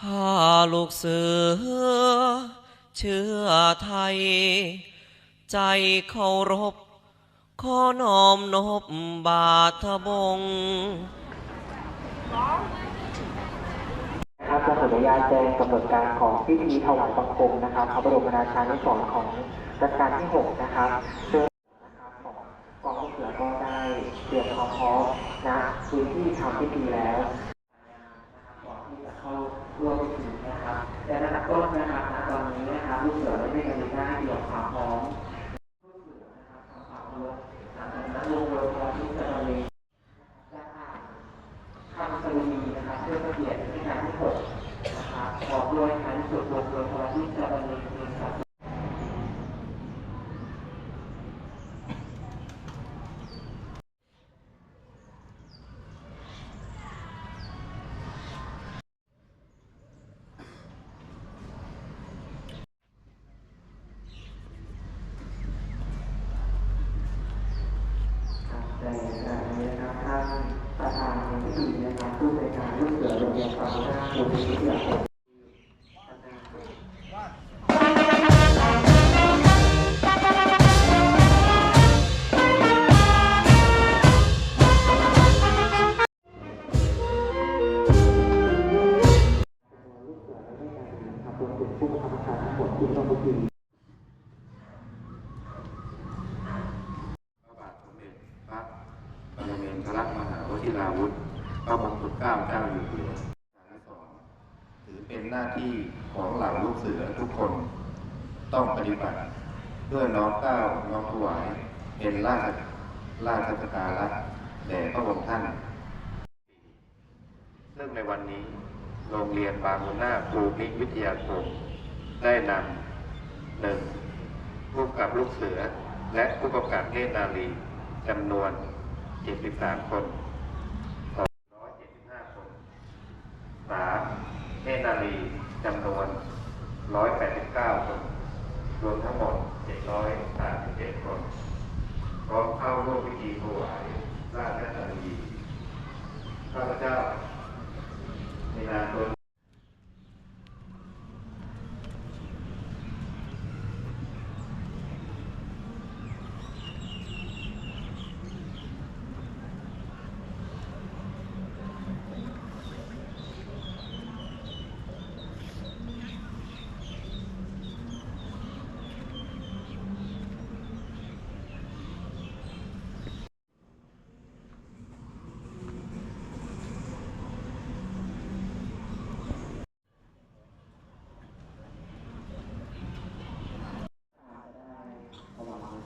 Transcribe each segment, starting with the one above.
ข้าลูกเสือ เชื้อไทย ใจเคารพ ขอน้อมนบบาทบงครับจะขออนุญาตแจ้งกำหนดการของพิธีถวายบังคมนะครับพระบรมราชานุสรณ์ของรัชกาลที่ 6 นะครับซึ่งนะครับของกองทัพเรือก็ได้เตรียมความพร้อมนะพื้นที่ทำพิธีแล้ว เข้าร่วมพิธีนะครับแต่ระดับต้นนะครับณตอนนี้นะครับลูกเสือได้มีการได้เกี่ยมความพร้อมลูกเสือนะครับความเคารพหลังจากนั้นลงโดยความที่จะบรรเลงและอ่าน คำสรุปนะครับเพื่อเปลี่ยนในการที่หกนะครับออกด้วยการสวดบทโดยพระที่จะบรรเลงเพลงสรรเสริญ ครับในขณะนี้นะครับท่านประธานในพิธีนะครับผู้ในวยการลูก เรียนปางหน้าภูมิวิท คนต้องปฏิบัติด้วยน้อมก้าวน้อมถวายเป็นราชราชสการะแด่พระองค์ท่าน ซึ่งในวันนี้โรงเรียนบางมุนาภูมิวิทยาคมได้นำหนึ่งผู้กับลูกเสือและผู้กำกับเนตรนารีจำนวน 73 คน275 คนสามเนตรนารีจำนวน 189 คน รวมทั้งหมด 737 คน พร้อมเข้าร่วมพิธีถวายราชธารีข้าพเจ้าในนามตน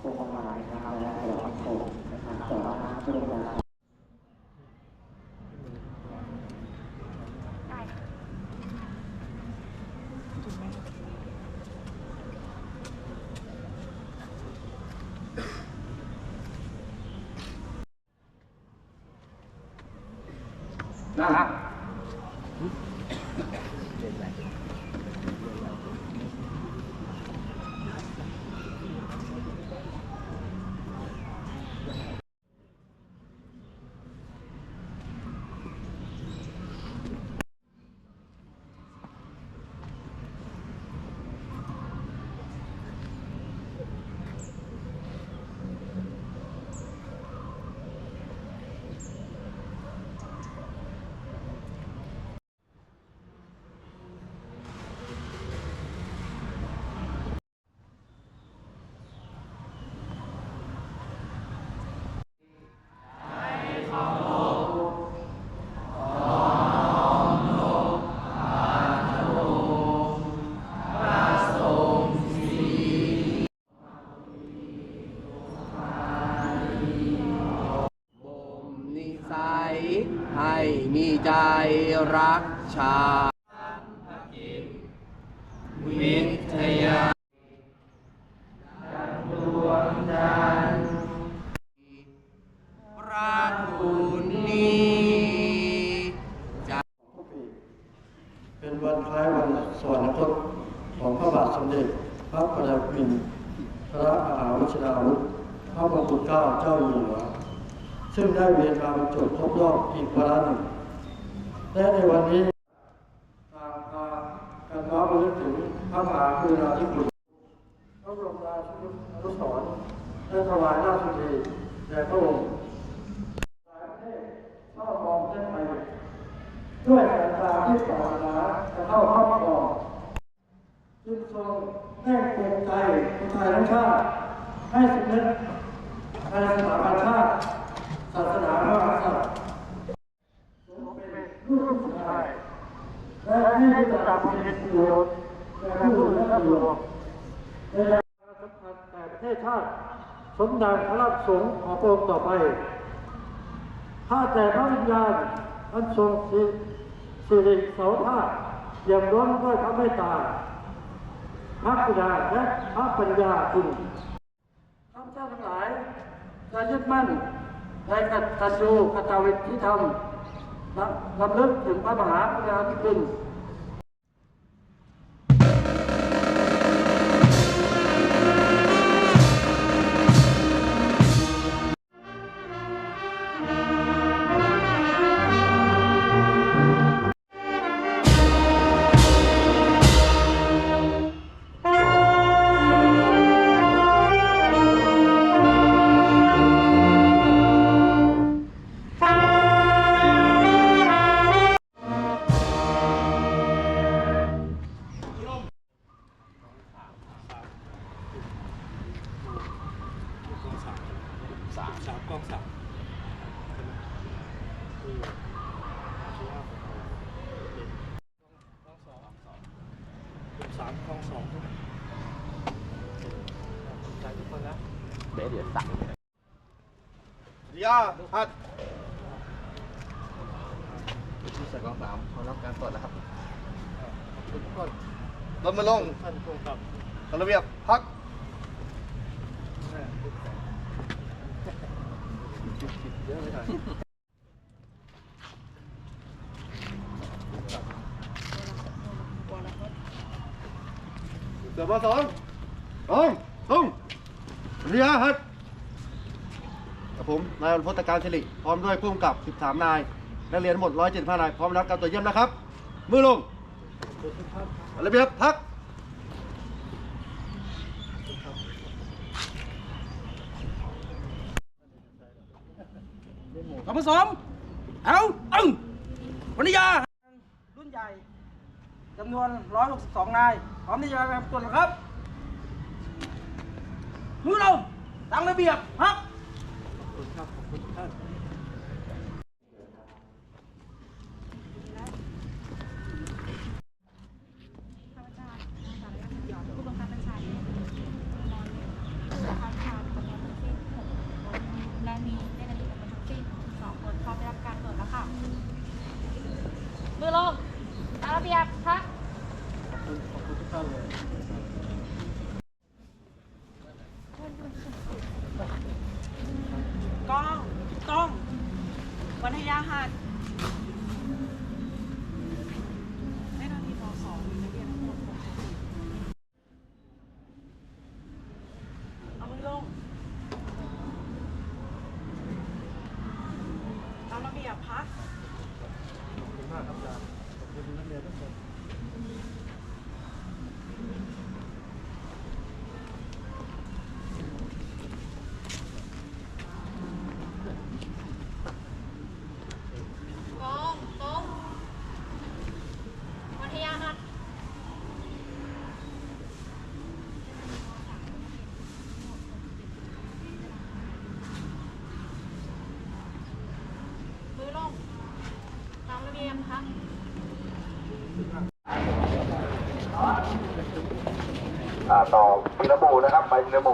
ถวายพวงมาลัยนะครับและถวายโคมนะครับต่อพระบรมราชาบ่มนิสัยให้มีใจรัก ชาติวิทยาดวงจันทร์พระคุณนี้จะเป็นวันคล้ายวันสวรรคตของพระบาทสมเด็จพระปรมินทระมหาวชิราวุธพระมงกุฎเกล้าเจ้าอยู่หัวซึ่งได้เวียนมาบรรจบครบรอบอีกวาระหนึ่งและในวันนี้ทางพา ระลึกถึง พระมหากรุณาธิคุณพระบรมราชูอนุสรณ์และถวายราชสุดีแด่พระองค์หลายประเทศเฝ้ามองประเทศไทยด้วยสายตาที่ปรารถนาจะเข้าครอบครองจึงทรงได้ปลุกใจคนไทยทั้งชาติให้สำนึกในสถาบันชาติศาสนาพระมหากษัตริย์สมเป็นลูกผู้ชายและให้รู้จักมีประโยชน์แก่ผู้อื่นและประโยชน์ในการสำคัญแต่ประเทศชาติ สมดังพระราชสงค์ของพระองค์ต่อไป ข้าแต่พระวิญญาณอันทรงสิสริโสภาพเยี่ยมล้นด้วยพระเมตตาพระปิดาและพระปัญญาคุณข้าพเจ้าทั้งหลายจะยึดมั่นในกัตตัญญูกตเวทีธรรมละลำลึกถึงพระมหากรุณาธิคุณามคลองสองใจทุกคนนะเดี๋ยาฮัดที่ใส่กองสามเขารับการตรวจแล้วครับรถมาลงท่านผู้กับระเบียบพักเสือ มาสองสองตุ้งเรียฮัดกับผมนายพลตการสิริพร้อมด้วยผู้กำกับ 13 นายนักเรียนทั้งหมด 175 นาย พร้อมรับการตรวจเยี่ยมนะครับ มือลงระเบียบพักกผสมเอาตึงวันนิยารุ่นใหญ่ จำนวน 162 นาย พร้อมที่จะไปตรวจครับ มือเราตั้งระเบียบพักข้าพเจ้านางสาวยาหยอดผู้บังคับบัญชาเนี่ยนอนผู้บังคับบัญชานวนทั้งสิ้นหกคนและมีเจ้าหน้าที่จำนวนทั้งสิ้นสองคนพร้อมได้รับการตรวจแล้วค่ะ มือลงตาม ระเบียบครับขอบคุณทุกท่านเลย กล้องต้อง วันทยาหัดให้นาทีพอสองมีนักเรียนทั้งหมดหกสิบสี่เอามือลงตามระเบียบพัก ขอบคุณมากครับอาจารย์ขอบคุณนักเรียนทุกคน กองตรงวันทยาหัดมือลงตามระเบียบพัก อ่าต่อพีระบูนะครับ ไปพีระบู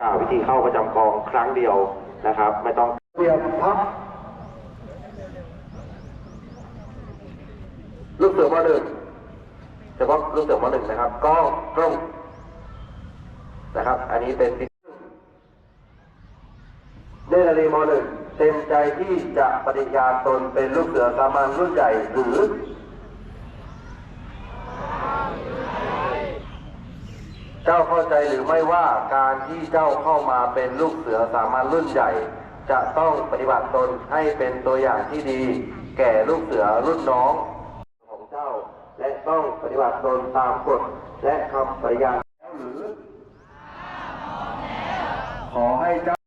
อ่าวิธีเข้าประจำกองครั้งเดียวนะครับ ไม่ต้องเตรียมพักลูกเสือมาหนึ่งเฉพาะลูกเสือมาหนึ่งนะครับกล้องตรงนะครับ อันนี้เป็นเนตรนารีมหนึ่งเต็มใจที่จะปฏิญาณตนเป็นลูกเสือสามัญรุ่นใหญ่หรือ จ้าเข้าใจหรือไม่ว่าการที่เจ้าเข้ามาเป็นลูกเสือสามัญรุ่นใหญ่ จะต้องปฏิบัติตนให้เป็นตัวอย่างที่ดี แก่ลูกเสือรุ่นน้องของเจ้า และต้องปฏิบัติตนตามกฎและคำปฏิญาณแล้วหรือ ขอให้เจ้า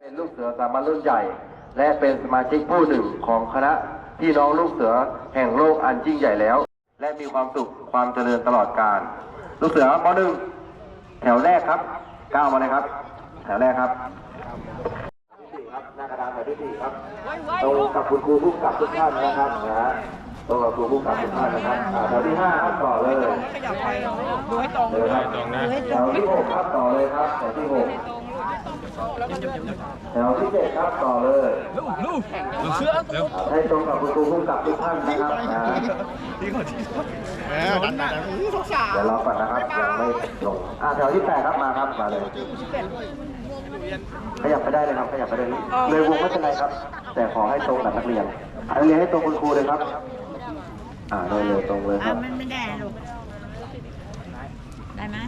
เป็นลูกเสือสามัญ รุ่นใหญ่ และเป็นสมาชิกผู้หนึ่งของคณะพี่น้องลูกเสือแห่งโลกอันยิ่งใหญ่แล้ว และมีความสุขความเจริญตลอดกาลลูกเสือปหนึ่งแถวแรกครับก้าวมาเลยครับ แถวแรกครับที่สี่ครับหน้ากระดานแถวที่สี่ครับตรงกับคุณครูผู้กำกับทุกท่านนะครับนะฮะตรงกับครูผู้กำกับทุกท่านนะครับอ่าแถวที่ห้าครับต่อเลยขยับไปดูให้ตรงเลยครับแถวที่หกครับต่อเลยครับแถวที่หก แถวที่เจ็ดครับต่อเลยให้ตรงกับคุณครูผู้กับทุกท่านนะครับนะเดี๋ยวรอก่อนนะครับยังไม่ลงอ่าแถวที่แปดครับมาครับมาเลยขยับไปได้เลยครับขยับไปได้เลยเลยวงไม่เป็นไรครับ แต่ขอให้ตรงกับนักเรียนอะนักเรียนให้ตรงคุณครูเลยครับ อ่าเลยเลยตรงเลยครับมันไม่ได้ลูกได้ไหม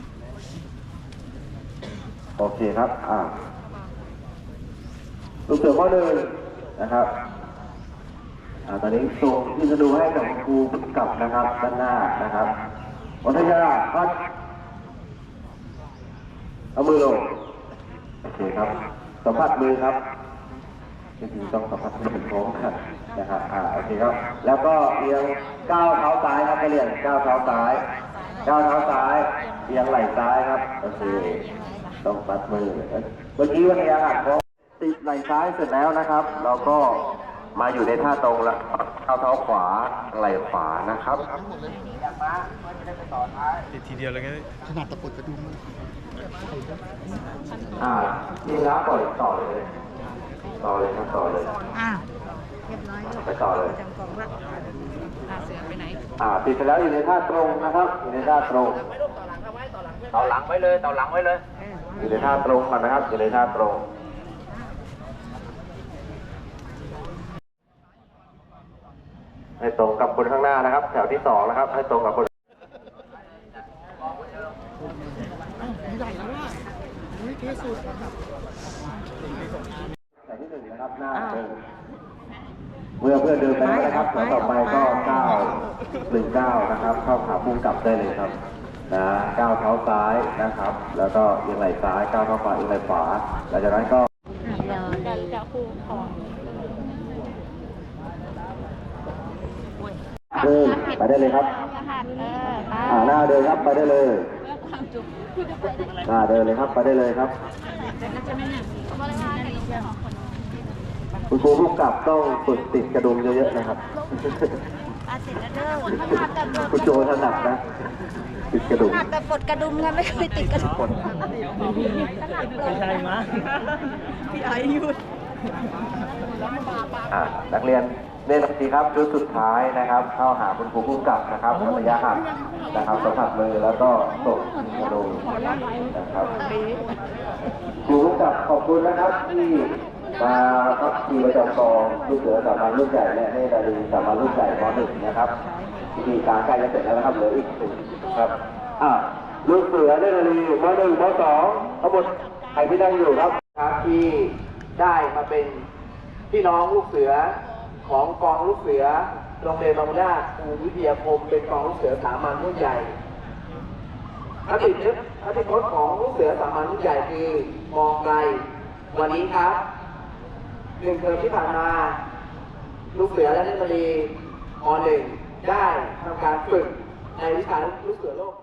โอเคครับ อ่าลูกเสือข้อหนึ่งนะครับ อ่า ตอนนี้ส่งที่จะดูให้กับครูกลับนะครับด้านหน้านะครับวัทยาพัดเอามือลง โอเคครับ สัมผัสมือครับจริงๆต้องสัมผัสมือถึงพร้อมกันนะครับ อ่า โอเคครับ แล้วก็เอียงก้าวเท้าซ้ายครับไปเรียนก้าวเท้าซ้ายก้าวเท้าซ้าย เอียงไหล่ซ้ายครับ โอเค ต้องปัดมือเมื่อกี้วันนี้หักพอติดไหล่ซ้ายเสร็จแล้วนะครับ เราก็มาอยู่ในท่าตรงแล้วก้าวเท้าขวาไหล่ขวานะครับอ่าทีละปล่อยต่อเลยต่อเลยครับต่อเลยอ้าวเรียบร้อยลูกไปต่อเลยจำกล่องว่าอ่าเสือไปไหนอ่าติดเสร็จแล้วอยู่ในท่าตรงนะครับอยู่ในท่าตรงต่อหลังไว้เลยต่อหลังไว้เลยอยู่ ในท่าตรงก่อนนะครับอยู่ในท่าตรงให้ตรงกับคนข้างหน้านะครับ แถวที่สองนะครับ ให้ตรงกับคนแถวที่หนึ่งนะครับหน้าเดินเมื่อเพื่อนเดินไปแล้วนะครับแถวต่อไปก็เก้าหนึ่งเก้านะครับ เข้าขาพุ่งกลับได้เลยครับ นะก้าวเท้าซ้ายนะครับ แล้วก็เอียงไหล่ซ้ายก้าวเท้าขวาเอียงไหล่ขวาหลังจากนั้นก็เดี๋ยวเดี๋ยวเดี๋ยวครูขอเดินไปได้เลยครับรหัสเออไปอ่าหน้าเดินครับไปได้เลยเพื่อความจุหน้าเดินเลยครับไปได้เลยครับบริวารในเรื่องของคนคุณครูผู้กำกับต้องฝึกติดกระดุมเยอะๆนะครับ คุณโจถนัดนะติดกระดุมถนัดแต่ปลดกระดุมไงไม่เคยติดกระดุมไม่ใช่มะอ่านักเรียนเล่นทีครับชุดสุดท้ายนะครับ เข้าหาคุณครูผู้กำกับนะครับระยะห่างนะครับสัมผัสมือแล้วก็ส่งกระดุมนะครับครูผู้กับขอบคุณนะครับที่ มาครับทีประจำกองลูกเสือสามัญรุ่นใหญ่และให้ดารีสามัญรุ่นใหญ่มหนึ่งนะครับพิธีการใกล้จะเสร็จแล้วนะครับเหลืออีกหนึ่งครับอ่าลูกเสือได้ดารีมหนึ่งมสองทั้งหมดใครที่นั่งอยู่ครับครับที่ได้มาเป็นพี่น้องลูกเสือของกองลูกเสือโรงเรียนบางนาครูวิทยาคมเป็นกองลูกเสือสามัญรุ่นใหญ่อติทึกอติพจน์ของลูกเสือสามัญรุ่นใหญ่คือมองไกลวันนี้ครับ หนึ่งเทอมที่ผ่านมา ลูกเสือและนักเรียนมหนึ่งได้ทำการฝึกในวิชาลูกเสือโลก